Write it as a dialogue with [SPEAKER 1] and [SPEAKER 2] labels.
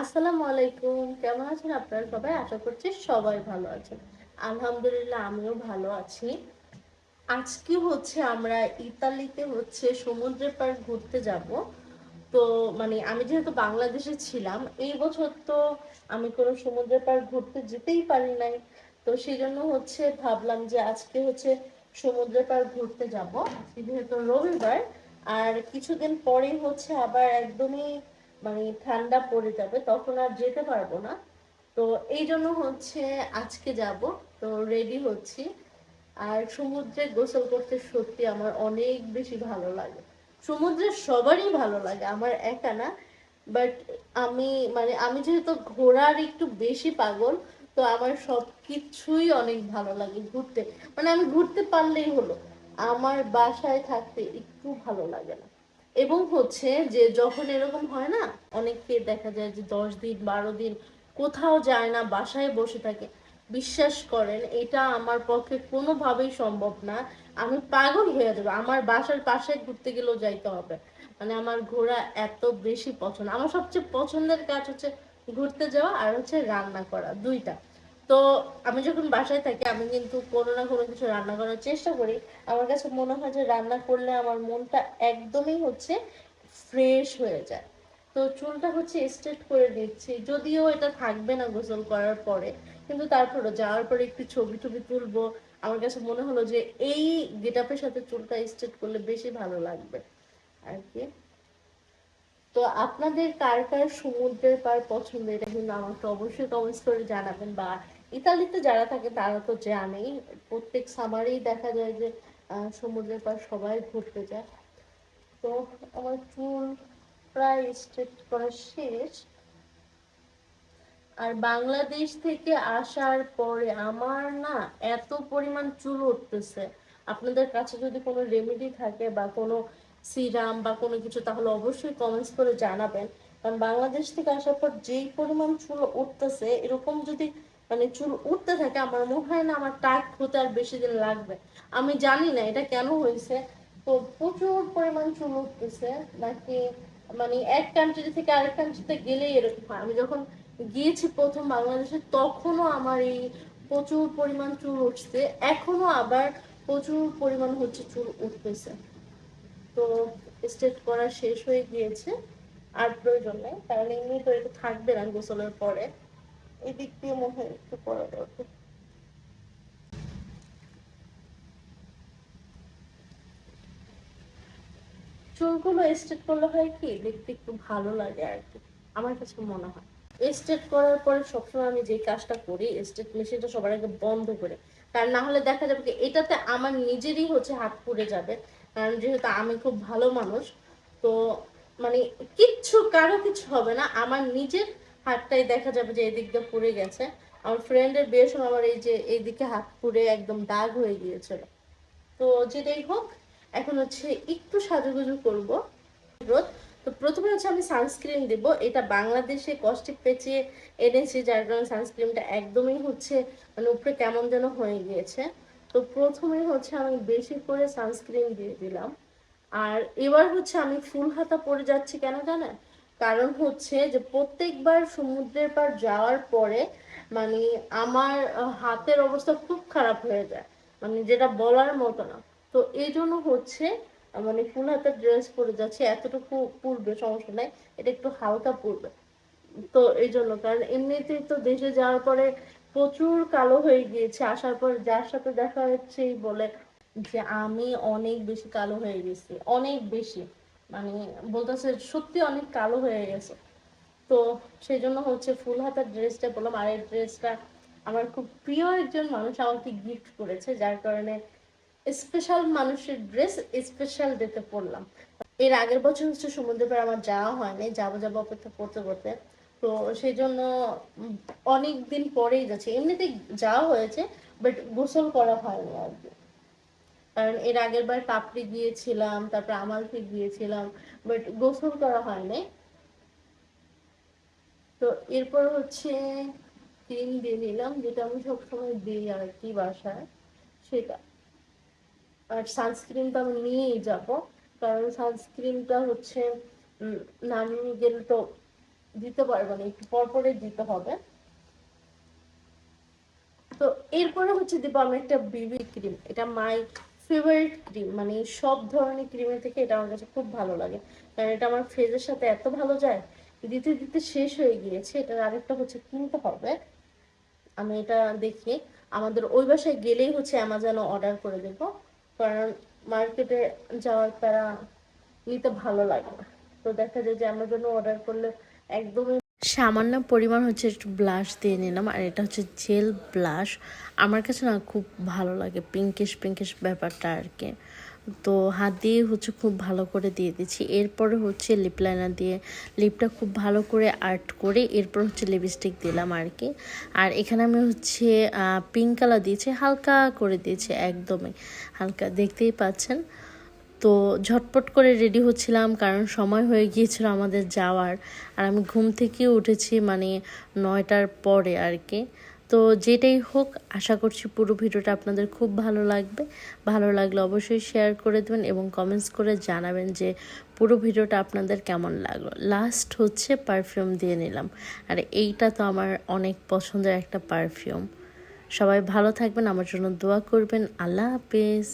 [SPEAKER 1] আসসালামু আলাইকুম। কেমন আছেন আপনারা সবাই? আশা করছি সবাই ভালো আছেন। আলহামদুলিল্লাহ, আমিও ভালো আছি। আজকে হচ্ছে আমরা ইতালিতে হচ্ছে সমুদ্রের পার ঘুরতে যাব। তো মানে আমি যেহেতু বাংলাদেশে ছিলাম, এই বছর তো আমি কোনো সমুদ্রের পার ঘুরতে যেতেই পারি নাই। তো সেই জন্য হচ্ছে ভাবলাম যে আজকে হচ্ছে সমুদ্রের পার ঘুরতে যাব। যেহেতু রবিবার, আর কিছুদিন পরেই হচ্ছে আবার একদমই মানে ঠান্ডা পড়ে যাবে, তখন আর যেতে পারব না। তো এই জন্য হচ্ছে আজকে যাব। তো রেডি হচ্ছি। আর সমুদ্রে গোসল করতে সত্যি আমার অনেক বেশি ভালো লাগে। সমুদ্রে সবারই ভালো লাগে, আমার একা না। বাট আমি মানে আমি যেহেতু ঘোরার একটু বেশি পাগল, তো আমার সব কিছুই অনেক ভালো লাগে ঘুরতে। মানে আমি ঘুরতে পারলেই হলো, আমার বাসায় থাকতে একটু ভালো লাগে না। এবং হচ্ছে যে যখন এরকম হয় না, অনেককে দেখা যায় যে দশ দিন, বারো দিন কোথাও যায় না, বাসায় বসে থাকে। বিশ্বাস করেন, এটা আমার পক্ষে কোনোভাবেই সম্ভব না। আমি পাগল হয়ে যাব। আমার বাসার পাশে ঘুরতে গেলেও যাইতে হবে। মানে আমার ঘোরা এত বেশি পছন্দ। আমার সবচেয়ে পছন্দের কাজ হচ্ছে ঘুরতে যাওয়া আর হচ্ছে রান্না করা, দুইটা। তো আমি যখন বাসায় থাকি, আমি কিন্তু কোনো না কোনো কিছু রান্না করার চেষ্টা করি। আমার কাছে মনে হয় যে রান্না করলে আমার মনটা একদমই হচ্ছে ফ্রেশ হয়ে যায়। তো চুলটা হচ্ছে স্ট্রেট করে দিচ্ছি। যদিও এটা থাকবে না গোসল করার পরে, কিন্তু তারপরে যাওয়ার পরে একটু ছবি টবি তুলবো। আমার কাছে মনে হলো যে এই গেটআপের সাথে চুলটা স্ট্রেট করলে বেশি ভালো লাগবে। আর কি? তো আপনাদের কার কার সমুদ্রের পার পছন্দ, এটা কিন্তু আমাকে অবশ্যই কমেন্টস করে জানাবেন বা ইতালিতে যারা থাকে তারা তো জানেই, প্রত্যেক সামারেই দেখা যায় যে সমুদ্রের পার সবাই ঘুরতে যায়। তো আমার চুল প্রায় স্ট্রেট করা শেষ। আর বাংলাদেশ থেকে আসার পরে আমার না এত পরিমাণ চুল উঠতেছে। আপনাদের কাছে যদি কোনো রেমেডি থাকে বা কোনো সিরাম বা কোনো কিছু, তাহলে অবশ্যই কমেন্টস করে জানাবেন। কারণ বাংলাদেশ থেকে আসার পর যেই পরিমাণ চুল উঠতেছে, এরকম যদি মানে চুল উঠতে থাকে, আমার মনে হয় না আমার টাক হতে আর বেশি দিন লাগবে। আমি জানি না এটা কেন হয়েছে। তো প্রচুর পরিমাণ চুল উঠতেছে, নাকি মানে এক কান্ট্রি থেকে আরেক কান্ট্রিতে গেলেই এরকম হয়। আমি যখন গিয়েছি প্রথম বাংলাদেশে, তখনও আমার এই প্রচুর পরিমাণ চুল উঠছে এখনও আবার প্রচুর পরিমাণ হচ্ছে চুল উঠতেছে। তো স্টেট করা শেষ হয়ে গিয়েছে, আর প্রয়োজন নেই, কারণ এমনি তো এটা থাকবে না গোসলের পরে। এই দিক দিয়ে মনে হয় একটু করা দরকার। চুলগুলো স্ট্রেট করলে হয় কি, দেখতে একটু ভালো লাগে আর কি, আমার কাছে মনে হয়। স্ট্রেট করার পরে সবসময় আমি যে কাজটা করি স্ট্রেট মেশিনটা সবার আগে বন্ধ করে, কারণ না হলে দেখা যাবে কি, এটাতে আমার নিজেরই হচ্ছে হাত পুড়ে যাবে। কারণ যেহেতু আমি খুব ভালো মানুষ, তো মানে কিচ্ছু, কারও কিছু হবে না। আমার নিজের হাতটাই দেখা যাবে যে এদিক দিয়ে পুড়ে গেছে। আমার ফ্রেন্ডের বিয়ের সময় আমার এই যে এইদিকে হাত পুড়ে একদম দাগ হয়ে গিয়েছিল। তো যেটাই হোক, এখন হচ্ছে একটু সাজুগুজু করব। রোদ, তো প্রথমে হচ্ছে আমি সানস্ক্রিন দেব। এটা বাংলাদেশে কষ্টে পেঁচিয়ে এনেছি, যার কারণে সানস্ক্রিনটা একদমই হচ্ছে মানে উপরে কেমন যেন হয়ে গিয়েছে। তো প্রথমে হচ্ছে আমি বেশি করে সানস্ক্রিন দিয়ে দিলাম। আর এবার হচ্ছে আমি ফুল হাতা পরে যাচ্ছি কেন জানেন কারণ হচ্ছে যে প্রত্যেকবার সমুদ্রের পার যাওয়ার পরে মানে আমার হাতের অবস্থা খুব খারাপ হয়ে যায়। মানে যেটা বলার মতো না। তো এই জন্য হচ্ছে মানে ফুল হাতের ড্রেস পরে যাচ্ছে। এতটুকু পূর্বে সমস্যা নাই, এটা একটু হালকা পূর্বে। তো এই জন্য, কারণ এমনিতেই তো দেশে যাওয়ার পরে প্রচুর কালো হয়ে গিয়েছে। আসার পর যার সাথে দেখা হচ্ছে বলে যে, আমি অনেক বেশি কালো হয়ে গেছি, অনেক বেশি। মানে বলতেছে, সত্যি অনেক কালো হয়ে গেছে। তো সেই জন্য হচ্ছে ফুল হাতার ড্রেসটা বললাম। আর এই ড্রেসটা আমার খুব প্রিয় একজন মানুষ আমাকে গিফট করেছে, যার কারণে স্পেশাল মানুষের ড্রেস স্পেশাল ডেতে পরলাম এর আগের বছর হচ্ছে সমুদ্রে পাড়ে আমার যাওয়া হয়নি, যাব যাব অপেক্ষা করতে করতে। তো সেই জন্য অনেক দিন পরেই যাচ্ছে। এমনিতে যাওয়া হয়েছে বাট গোসল করা হয়নি আর কি। কারণ এর আগের বার কাপড়ি গিয়েছিলাম তারপর আমালফি গিয়েছিলাম বাট গোসল করা হয়নি। তো এরপর হচ্ছে ক্রিম দিয়ে নিলাম যেটা আমি সবসময় দিই আর কি বাসায়, সেটা। আর সানস্ক্রিনটা আমি নিয়েই যাব, কারণ সানস্ক্রিনটা হচ্ছে না নিয়ে গেলে তো দিতে পারব মানে একটু পর পরে দিতে হবে। তো এরপরে হচ্ছে দিব আমি একটা বিবি ক্রিম এটা মাই ফেভারিট ক্রিম মানে সব ধরনের ক্রিমের থেকে এটা আমার কাছে খুব ভালো লাগে। কারণ এটা আমার ফেজের সাথে এত ভালো যায়, দিতে দিতে শেষ হয়ে গিয়েছে, এটার আরেকটা হচ্ছে কিনতে হবে। আমি এটা দেখি, আমাদের ওই বাসায় গেলেই হচ্ছে অ্যামাজনে অর্ডার করে দেব, কারণ মার্কেটে যাওয়ার তারা নিতে ভালো লাগে। না তো দেখা যায় যে অ্যামাজনে অর্ডার করলে একদমই সামান্য পরিমাণ হচ্ছে একটু ব্লাশ দিয়ে নিলাম, আর এটা হচ্ছে জেল ব্লাশ আমার কাছে না খুব ভালো লাগে পিঙ্কিশ পিঙ্কিশ ব্যাপারটা আর কি। তো হাত দিয়ে হচ্ছে খুব ভালো করে দিয়ে দিচ্ছি। এরপরে হচ্ছে লিপ লাইনার দিয়ে লিপটা খুব ভালো করে আর্ট করে এরপর হচ্ছে লিপস্টিক দিলাম আর কি। আর এখানে আমি হচ্ছে পিঙ্ক কালার দিয়েছি, হালকা করে দিয়েছি, একদমই। হালকা, দেখতেই পাচ্ছেন? তো ঝটপট করে রেডি হচ্ছিলাম, কারণ সময় হয়ে গিয়েছিল আমাদের যাওয়ার। আর আমি ঘুম থেকে উঠেছি মানে নয়টার পরে আর কি। তো যেটাই হোক, আশা করছি পুরো ভিডিওটা আপনাদের খুব ভালো লাগবে। ভালো লাগলে অবশ্যই শেয়ার করে দেবেন এবং কমেন্টস করে জানাবেন যে পুরো ভিডিওটা আপনাদের কেমন লাগল। লাস্ট হচ্ছে পারফিউম দিয়ে নিলাম। আর এইটা তো আমার অনেক পছন্দের একটা পারফিউম সবাই ভালো থাকবেন, আমার জন্য দোয়া করবেন। আল্লাহ হাফেজ।